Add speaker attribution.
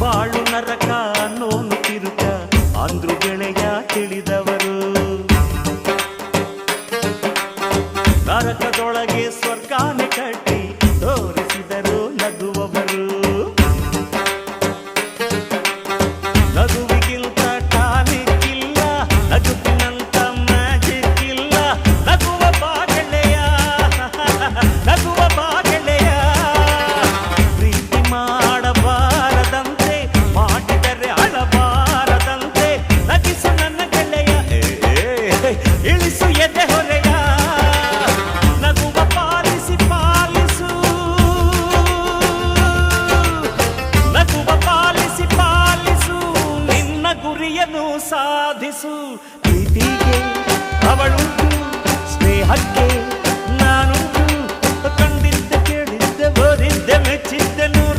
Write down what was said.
Speaker 1: ಬಾಳು ನರಕ ನೋನು ತಿರುಕ ಅಂದ್ರು ಗೆಳೆಯ ತಿಳಿದವರು. ನರಕದೊಳಗೆ ಸ್ವರ್ಗಾನೆ ಕಟ್ಟಿ ತೋರಿಸಿದರು ನಗುವವರು ಎದೆ ನಗುವ ಪಾಲಿಸಿ ಪಾಲಿಸು. ನಗುವ ಪಾಲಿಸಿ ಪಾಲಿಸು ನಿನ್ನ ಸಾಧಿಸು. ಪ್ರೀತಿಗೆ